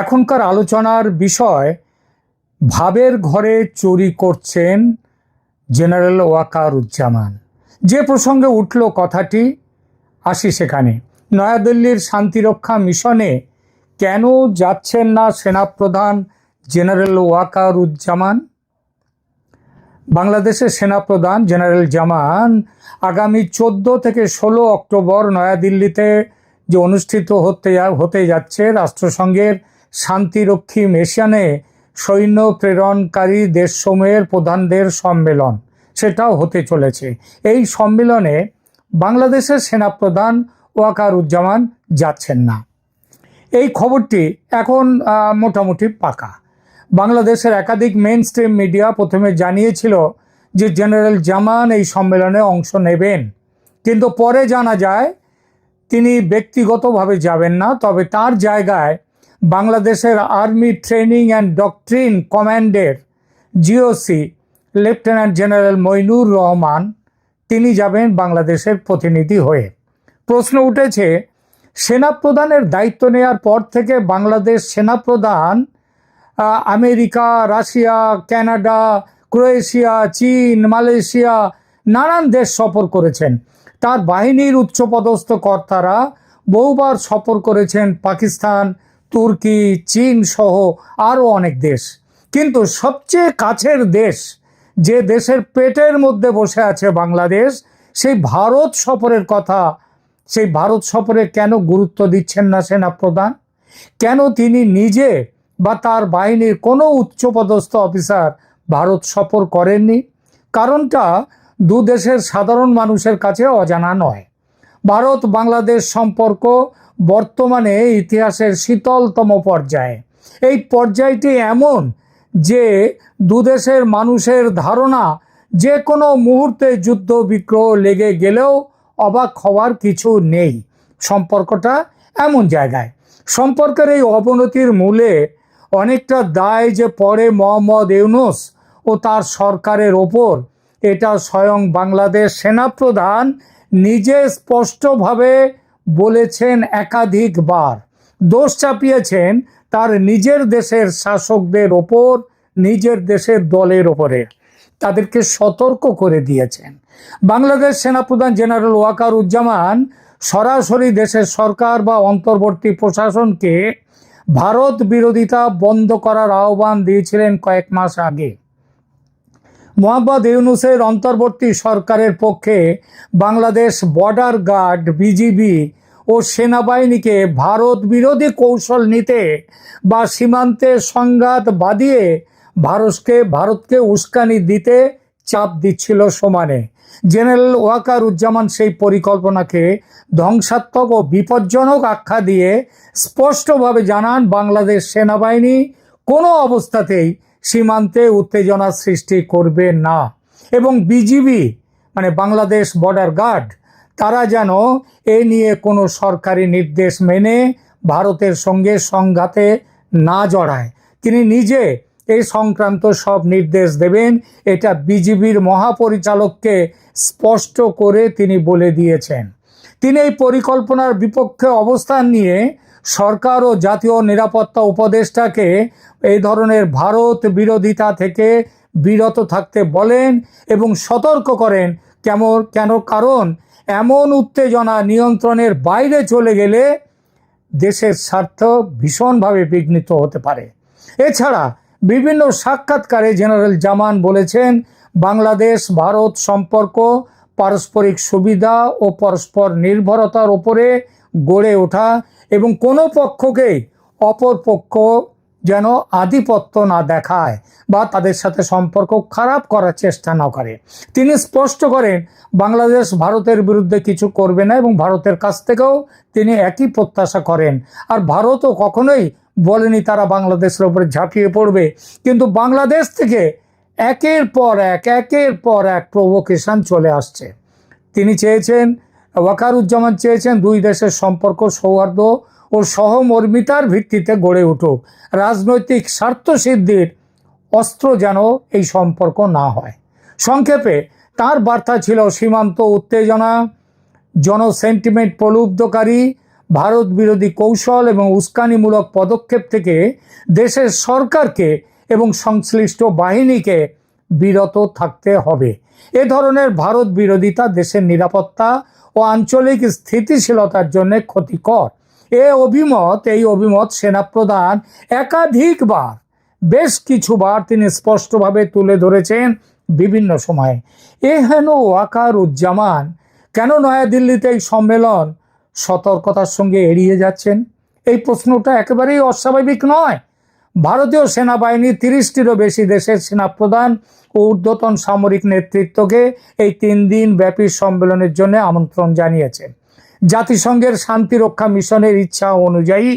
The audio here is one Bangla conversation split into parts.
এখনকার আলোচনার বিষয়, ভাবের ঘরে চুরি করছেন জেনারেল ওয়াকারুজ্জামান। যে প্রসঙ্গে উঠল কথাটি, আসি সেখানে। নয়াদিল্লির শান্তিরক্ষা মিশনে কেন যাচ্ছেন না সেনাপ্রধান জেনারেল ওয়াকারুজ্জামান? বাংলাদেশের সেনাপ্রধান জেনারেল জামান আগামী চোদ্দ থেকে ষোলো অক্টোবর নয়াদিল্লিতে যে অনুষ্ঠিত হতে হতে যাচ্ছে রাষ্ট্রসংঘের শান্তিরক্ষী মিশনে সৈন্য প্রেরণকারী দেশসমূহের প্রধানদের সম্মেলন। সেটাও হতে চলেছে। এই সম্মেলনে বাংলাদেশের সেনাপ্রধান ওয়াকারুজ্জামান যাচ্ছেন না। এই খবরটি এখন মোটামুটি পাকা। বাংলাদেশের একাধিক মেন স্ট্রিম মিডিয়া প্রথমে জানিয়েছিল যে জেনারেল জামান এই সম্মেলনে অংশ নেবেন। কিন্তু পরে জানা যায়, তিনি ব্যক্তিগতভাবে যাবেন না, তবে তার জায়গায় বাংলাদেশের আর্মি ট্রেনিং অ্যান্ড ডকট্রিন কমান্ডের GOC, lieutenant general Moinur Rahman. তিনি যাবেন বাংলাদেশের প্রতিনিধি হয়ে। প্রশ্ন উঠেছে, সেনাপ্রধানের দায়িত্ব নেওয়ার পর থেকে বাংলাদেশ সেনাপ্রধান আমেরিকা, রাশিয়া, কানাডা, ক্রোয়েশিয়া, চীন, মালয়েশিয়া নানান দেশ সফর করেছেন। তার বাহিনীর উচ্চপদস্থ কর্তারা বহুবার সফর করেছেন পাকিস্তান তুর্কি, চীন সহ আরও অনেক দেশ। কিন্তু সবচেয়ে কাছের দেশ যে দেশের পেটের মধ্যে বসে আছে বাংলাদেশ, সেই ভারত সফরের কথা, সেই ভারত সফরে কেন গুরুত্ব দিচ্ছেন না সেনাপ্রধান? কেন তিনি নিজে বা তার বাহিনীর কোনো উচ্চপদস্থ অফিসার ভারত সফর করেননি? কারণটা দু দেশের সাধারণ মানুষের কাছে অজানা নয়। ভারত বাংলাদেশ সম্পর্ক বর্তমানে ইতিহাসের শীতলতম পর্যায়ে। এই পর্যায়টি এমন যে দুদেশের মানুষের ধারণা যে কোনো মুহূর্তে যুদ্ধ বিগ্রহ লেগে গেলেও অবাক হওয়ার কিছু নেই। সম্পর্কটা এমন জায়গায়। সম্পর্কের এই অবনতির মূলে অনেকটা দায় যে পরে মোহাম্মদ ইউনুস ও তার সরকারের ওপর, এটা স্বয়ং বাংলাদেশ সেনাপ্রধান নিজে স্পষ্টভাবে বলেছেন একাধিকবার। দোষ চাপিয়েছেন তার নিজের দেশের শাসকদের ওপর, নিজের দেশের দলের ওপরে। তাদেরকে সতর্ক করে দিয়েছেন। বাংলাদেশ সেনাপ্রধান জেনারেল ওয়াকার উজ্জামান সরাসরি দেশের সরকার বা অন্তর্বর্তী প্রশাসনকে ভারত বিরোধিতা বন্ধ করার আহ্বান দিয়েছিলেন কয়েক মাস আগে। মোহাম্মদ ইউনুসের অন্তর্বর্তী সরকারের পক্ষে বাংলাদেশ বর্ডার গার্ড, বিজিবি ও সেনাবাহিনীকে ভারত বিরোধী কৌশল নিতে বা সীমান্তে সংঘাত বাদিয়ে ভারতকে ভারতকে উস্কানি দিতে চাপ দিচ্ছিল সমানে। জেনারেল ওয়াকার উজ্জামান সেই পরিকল্পনাকে ধ্বংসাত্মক ও বিপজ্জনক আখ্যা দিয়ে স্পষ্টভাবে জানান, বাংলাদেশ সেনাবাহিনী কোনো অবস্থাতেই সীমান্তে উত্তেজনা সৃষ্টি করবে না। এবং বিজিবি মানে বাংলাদেশ বর্ডার গার্ড তারা যেন এ নিয়ে কোনো সরকারি নির্দেশ মেনে ভারতের সঙ্গে সংঘাতে না জড়ায়। তিনি নিজে এই সংক্রান্ত সব নির্দেশ দেবেন, এটা বিজিবির মহাপরিচালককে স্পষ্ট করে তিনি বলে দিয়েছেন। তিনি এই পরিকল্পনার বিপক্ষে অবস্থান নিয়ে সরকার ও জাতীয় নিরাপত্তা উপদেষ্টাকে এই ধরনের ভারত বিরোধিতা থেকে বিরত থাকতে বলেন এবং সতর্ক করেন কেমন কেন? কারণ এমন উত্তেজনা নিয়ন্ত্রণের বাইরে চলে গেলে দেশের স্বার্থ ভীষণভাবে বিঘ্নিত হতে পারে। এছাড়া বিভিন্ন সাক্ষাৎকারে জেনারেল জামান বলেছেন, বাংলাদেশ, ভারত সম্পর্ক, পারস্পরিক সুবিধা ও পরস্পর নির্ভরতার ওপরে গড়ে ওঠা এবং কোনো পক্ষকেই অপর পক্ষ যেন আধিপত্য না দেখায় বা তাদের সাথে সম্পর্ক খারাপ করার চেষ্টা না করে। তিনি স্পষ্ট করেন, বাংলাদেশ ভারতের বিরুদ্ধে কিছু করবে না এবং ভারতের কাছ থেকেও তিনি একই প্রত্যাশা করেন। আর ভারতও কখনোই বলেনি তারা বাংলাদেশের উপরে ঝাঁপিয়ে পড়বে। কিন্তু বাংলাদেশ থেকে একের পর এক, একের পর এক প্রভোকেশন চলে আসছে। তিনি চেয়েছেন ওয়াকারুজ্জামান চেয়েছেন দুই দেশের সম্পর্ক, সৌহার্দ্য ও সহমর্মিতার ভিত্তিতে গড়ে উঠুক। রাজনৈতিক স্বার্থ সিদ্ধির অস্ত্র যেন এই সম্পর্ক না হয়। সংক্ষেপে, তার বার্তা ছিল সীমান্ত উত্তেজনা, জনসেন্টিমেন্ট প্রলুব্ধকারী, ভারত বিরোধী কৌশল এবং উস্কানিমূলক পদক্ষেপ থেকে দেশের সরকারকে এবং সংশ্লিষ্ট বাহিনীকে বিরত থাকতে হবে। এ ধরনের ভারত বিরোধিতা দেশের নিরাপত্তা ও আঞ্চলিক স্থিতিশীলতার জন্য ক্ষতিকর। এ অভিমত, এই অভিমত সেনাপ্রধান একাধিকবার, বেশ কিছুবার তিনি স্পষ্টভাবে তুলে ধরেছেন বিভিন্ন সময়ে। এ হেন ওয়াকার উজ্জামান কেন নয়াদিল্লিতে এই সম্মেলন? সতর্কতার সঙ্গে এড়িয়ে যাচ্ছেন? এই প্রশ্নটা একেবারেই অস্বাভাবিক নয়। ভারতীয় সেনাবাহিনী তিরিশটিরও বেশি দেশের সেনাপ্রধান ঊর্ধ্বতন সামরিক নেতৃত্বকে এই তিন দিন ব্যাপী সম্মেলনের জন্য আমন্ত্রণ জানিয়েছে। জাতিসংঘের শান্তিরক্ষা মিশনের ইচ্ছা অনুযায়ী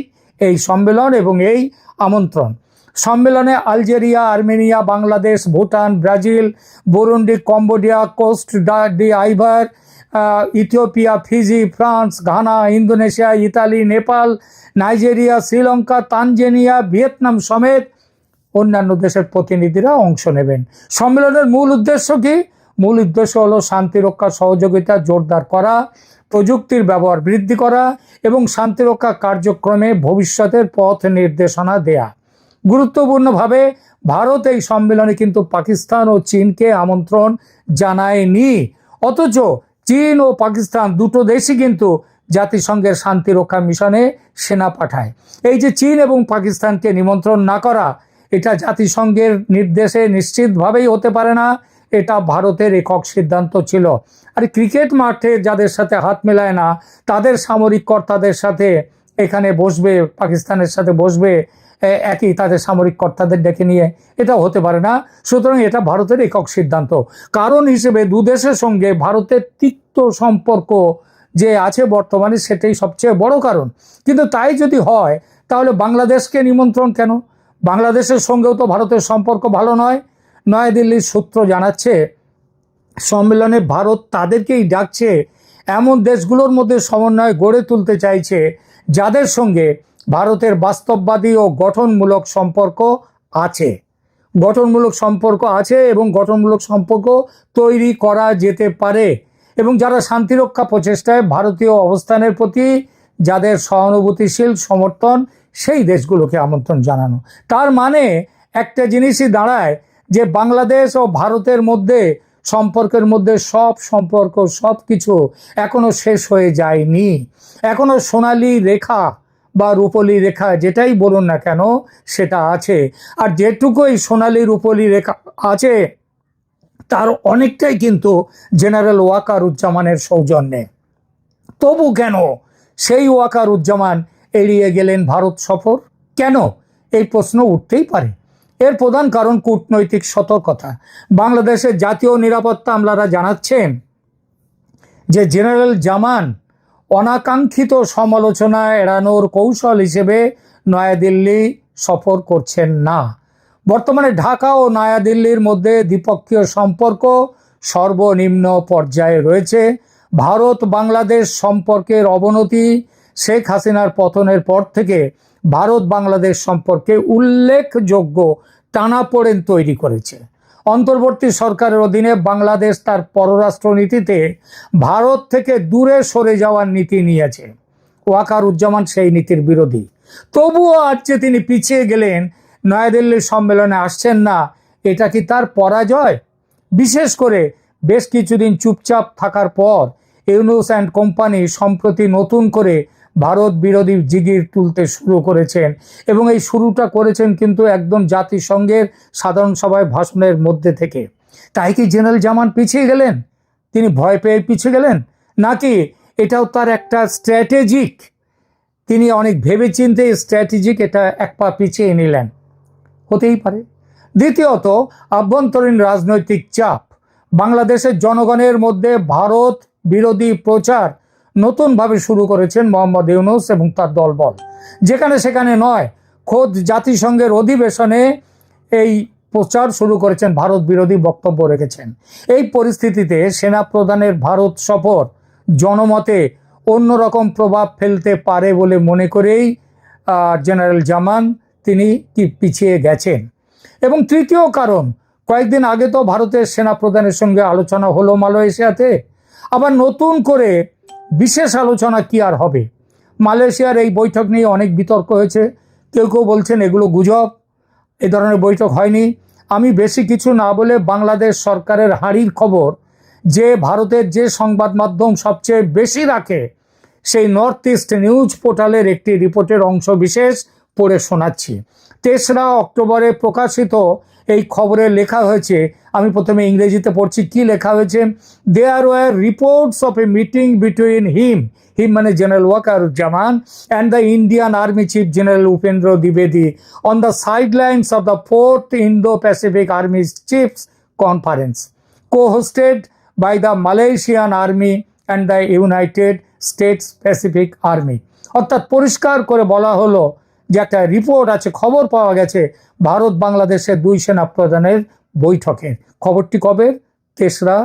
এই সম্মেলন এবং এই আমন্ত্রণ। সম্মেলনে Algeria, Armenia, Bangladesh, Bhutan, Brazil, Burundi, Cambodia, Cote d'Ivoire Ethiopia, Fiji, France, Ghana, Indonesia, Italy, Nepal, Nigeria, Sri Lanka, Tanzania, Vietnam সমেত অন্যান্য দেশের প্রতিনিধিরা অংশ নেবেন। সম্মেলনের মূল উদ্দেশ্য কি? মূল উদ্দেশ্য হলো শান্তিরক্ষা সহযোগিতা, জোরদার করা, প্রযুক্তির ব্যবহার বৃদ্ধি করা এবং শান্তিরক্ষা কার্যক্রমে ভবিষ্যতের পথ নির্দেশনা দেয়া। গুরুত্বপূর্ণভাবে ভারত এই সম্মেলনে কিন্তু পাকিস্তান ও চীনকে আমন্ত্রণ জানায়নি। অথচ চীন ও পাকিস্তান দুটো দেশই কিন্তু জাতিসংঘের শান্তিরক্ষা মিশনে সেনা পাঠায়। এই যে চীন এবং পাকিস্তানকে নিমন্ত্রণ না করা এটা জাতিসংঘের নির্দেশে নিশ্চিতভাবেই হতে পারে না, এটা ভারতের একক সিদ্ধান্ত ছিল। আর ক্রিকেট মাঠে যাদের সাথে হাত মেলায় না, তাদের সামরিক কর্তাদের সাথে এখানে বসবে, পাকিস্তানের সাথে বসবে একই তাদের সামরিক কর্তাদের ডেকে নিয়ে এটা হতে পারে না। সুতরাং এটা ভারতের একক সিদ্ধান্ত। কারণ হিসেবে দেশের সঙ্গে ভারতের তিক্ত সম্পর্ক যে আছে বর্তমানে সেটাই সবচেয়ে বড় কারণ। কিন্তু তাই যদি হয়, তাহলে বাংলাদেশকে নিমন্ত্রণ কেন? বাংলাদেশের সঙ্গেও তো ভারতের সম্পর্ক ভালো নয়। নয়াদিল্লির সূত্র জানাচ্ছে, সম্মেলনে ভারত তাদেরকেই ডাকছে, এমন দেশগুলোর মধ্যে সমন্বয় গড়ে তুলতে চাইছে, যাদের সঙ্গে ভারতের বাস্তববাদী ও গঠনমূলক সম্পর্ক আছে। গঠনমূলক সম্পর্ক আছে এবং গঠনমূলক সম্পর্ক তৈরি করা যেতে পারে এবং যারা শান্তিরক্ষা প্রচেষ্টায় ভারতীয় অবস্থানের প্রতি যাদের সহানুভূতিশীল সমর্থন সেই দেশগুলোকে আমন্ত্রণ জানানো। তার মানে একটা জিনিসই দাঁড়ায় যে বাংলাদেশ ও ভারতের মধ্যে, সম্পর্কের মধ্যে সব সম্পর্ক, সব কিছু এখনও শেষ হয়ে যায়নি। এখনও সোনালি রেখা বা রূপলি রেখা যেটাই বলুন না কেন, সেটা আছে। আর যেটুকুই সোনালি রূপলি রেখা আছে, তার অনেকটাই কিন্তু জেনারেল ওয়াকার উজ্জামানের সৌজন্যে। তবু কেন সেই ওয়াকারুজ্জামান এড়িয়ে গেলেন ভারত সফর? কেন? এই প্রশ্ন উঠতেই পারে। এর প্রধান কারণ কূটনৈতিক সতর্কতা। বাংলাদেশের জাতীয় নিরাপত্তা আমলারা জানাচ্ছেন যে, জেনারেল জামান অনাকাঙ্ক্ষিত সমালোচনা এড়ানোর কৌশল হিসেবে নয়াদিল্লি সফর করছেন না। বর্তমানে ঢাকা ও নয়াদিল্লির মধ্যে দ্বিপক্ষীয় সম্পর্ক সর্বনিম্ন পর্যায়ে রয়েছে। ভারত বাংলাদেশ সম্পর্কের অবনতি শেখ হাসিনার পতনের পর থেকে ভারত বাংলাদেশ সম্পর্কে উল্লেখযোগ্য টানাপোড়েন তৈরি করেছে। অন্তর্বর্তী সরকারের অধীনে বাংলাদেশ তার পররাষ্ট্রনীতিতে ভারত থেকে দূরে সরে যাওয়ার নীতি নিয়েছে। ওয়াকারুজ্জামান সেই নীতির বিরোধী। তবুও আজ যে তিনি পিছিয়ে গেলেন, নয়াদিল্লির সম্মেলনে আসছেন না, এটা কি তার পরাজয়? বিশেষ করে বেশ কিছুদিন চুপচাপ থাকার পর ইউনুস অ্যান্ড কোম্পানি সম্প্রতি নতুন করে ভারত বিরোধী জিগির তুলতে শুরু করেছেন এবং এই শুরুটা করেছেন কিন্তু একদম জাতিসংঘের সাধারণ সভায় ভাষণের মধ্যে থেকে। তাই কি জেনারেল জামান পিছিয়ে গেলেন? তিনি ভয় পেয়ে পিছিয়ে গেলেন? নাকি এটাও তার একটা স্ট্র্যাটেজিক? তিনি অনেক ভেবেচিন্তে স্ট্র্যাটেজিক এটা এক পা পিছিয়ে নিলেন। হতেই পারে। দ্বিতীয়ত, আভ্যন্তরীণ রাজনৈতিক চাপ। বাংলাদেশের জনগণের মধ্যে ভারত বিরোধী প্রচার নতুনভাবে শুরু করেছেন মোহাম্মদ ইউনুস এবং তার দলবল। যেখানে সেখানে নয়, খোদ জাতিসংঘের অধিবেশনে এই প্রচার শুরু করেছেন ভারত বিরোধী বক্তব্য রেখেছেন। এই পরিস্থিতিতে সেনা প্রধানের ভারত সফর জনমতে অন্যরকম প্রভাব ফেলতে পারে বলে মনে করেই জেনারেল জামান তিনি কি পিছিয়ে গেছেন। এবং তৃতীয় কারণ, কয়েকদিন আগে তো ভারতের সেনা প্রধানের সঙ্গে আলোচনা হলো মালয়েশিয়াতে। আবার নতুন করে বিশেষ আলোচনা কি আর হবে? মালয়েশিয়ার এই বৈঠক নিয়ে অনেক বিতর্ক হয়েছে। কেউ কেউ বলছেন এগুলো গুজব। এ ধরনের বৈঠক হয়নি। আমি বেশি কিছু না বলে বাংলাদেশ সরকারের হাঁড়ির খবর, যে ভারতের যে সংবাদ মাধ্যম সবচেয়ে বেশি রাখে, সেই নর্থ ইস্ট নিউজ পোর্টালের একটি রিপোর্টের অংশ বিশেষ পড়ে শোনাচ্ছি। তেসরা অক্টোবরে প্রকাশিত এই খবরে লেখা হয়েছে, আমি প্রথমে ইংরেজিতে পড়ছি, কি লেখা হয়েছে? There were reports of a meeting between him him মানে general Wakeruzzaman and the Indian army chief general Upendra দ্বিবেদী on the sidelines of the fourth Indo Pacific army chiefs conference co hosted by the Malaysian army and the United States Pacific army অর্থাৎ পরিষ্কার করে বলা হলো যে একটা রিপোর্ট আছে, খবর পাওয়া গেছে ভারত বাংলাদেশের দুই সেনা প্রধানের বৈঠকের খবরটি কবে? তেসরা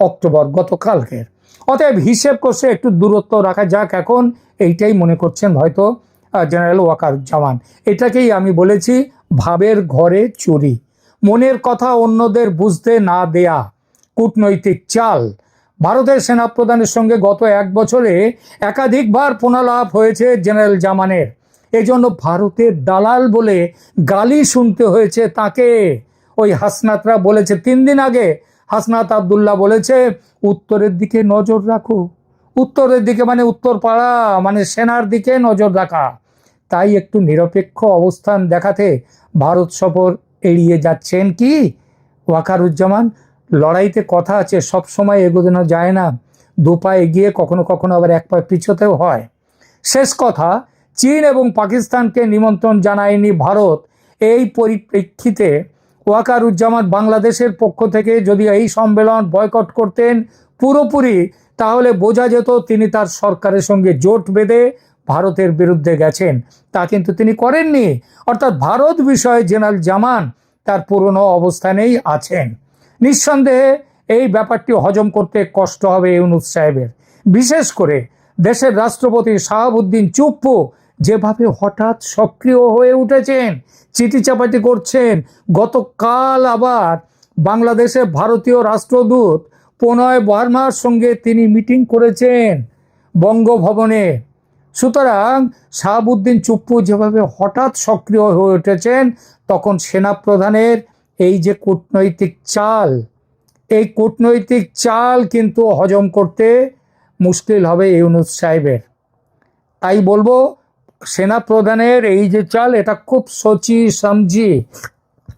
অক্টোবর, গতকালকের। অতএব হিসেব করছে একটু দূরত্ব রাখা যাক এখন, এইটাই মনে করছেন হয়তো জেনারেল ওয়াকার জামান এটাকেই আমি বলেছি, ভাবের ঘরে চুরি। মনের কথা অন্যদের বুঝতে না দেয়া, কূটনৈতিক চাল। ভারতের সেনাপ্রধানের সঙ্গে গত এক বছরে একাধিকবার পুনলাভ হয়েছে জেনারেল জামানের। এজন্য ভারতের দালাল বলে গালি শুনতে হয়েছে তাকে। ওই হাসনাতরা বলেছে, তিন দিন আগে হাসনাত আবদুল্লাহ বলেছে, উত্তরের দিকে নজর রাখো। উত্তরের দিকে মানে উত্তর পাড়া মানে সেনার দিকে নজর রাখা। তাই একটু নিরপেক্ষ অবস্থান দেখাতে ভারত সফর এড়িয়ে যাচ্ছেন কি? ওয়াকারুজ্জামান, লড়াইতে কথা আছে সব সময় এগোনো যায় না। দু পা এগিয়ে কখনো কখনো আবার এক পা পিছোতেও হয়। শেষ কথা চীন এবং পাকিস্তানকে নিমন্ত্রণ জানায়নি ভারত। এই পরিপ্রেক্ষিতে ওয়াকারুজ্জামান বাংলাদেশের পক্ষ থেকে যদি এই সম্মেলন বয়কট করতেন পুরোপুরি, তাহলে বোঝা যেত তিনি তার সরকারের সঙ্গে জোট বেঁধে ভারতের বিরুদ্ধে গেছেন। তা কিন্তু তিনি করেননি। অর্থাৎ ভারত বিষয়ে জেনারেল জামান তার পুরনো অবস্থানেই আছেন। নিঃসন্দেহে এই ব্যাপারটি হজম করতে কষ্ট হবে ইউনুস সাহেবের। বিশেষ করে দেশের রাষ্ট্রপতি শাহাবুদ্দিন চুপ্পু যেভাবে হঠাৎ সক্রিয় হয়ে উঠেছেন চিঠি চাপাটি করছেন, গতকাল আবার বাংলাদেশে ভারতীয় রাষ্ট্রদূত প্রণয় বর্মার সঙ্গে তিনি মিটিং করেছেন বঙ্গভবনে। সুতরাং শাহাবুদ্দিন চুপ্পু যেভাবে হঠাৎ সক্রিয় হয়ে উঠেছেন, তখন সেনাপ্রধানের এই যে কূটনৈতিক চাল, এই কূটনৈতিক চাল কিন্তু হজম করতে মুশকিল হবে ইউনুস সাহেবের। তাই বলব সেনাপ্রধানের এই যে চাল, এটা খুব সচি সমঝি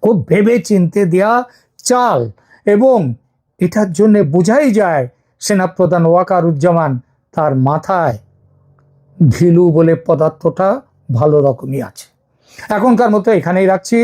খুব ভেবে চিনতে দেওয়া চাল এবং এটার জন্য বোঝাই যায় সেনাপ্রধান ওয়াকারুজ্জামান, তার মাথায় ভিলু বলে পদার্থটা ভালো রকমই আছে। এখনকার মতো এখানেই রাখছি।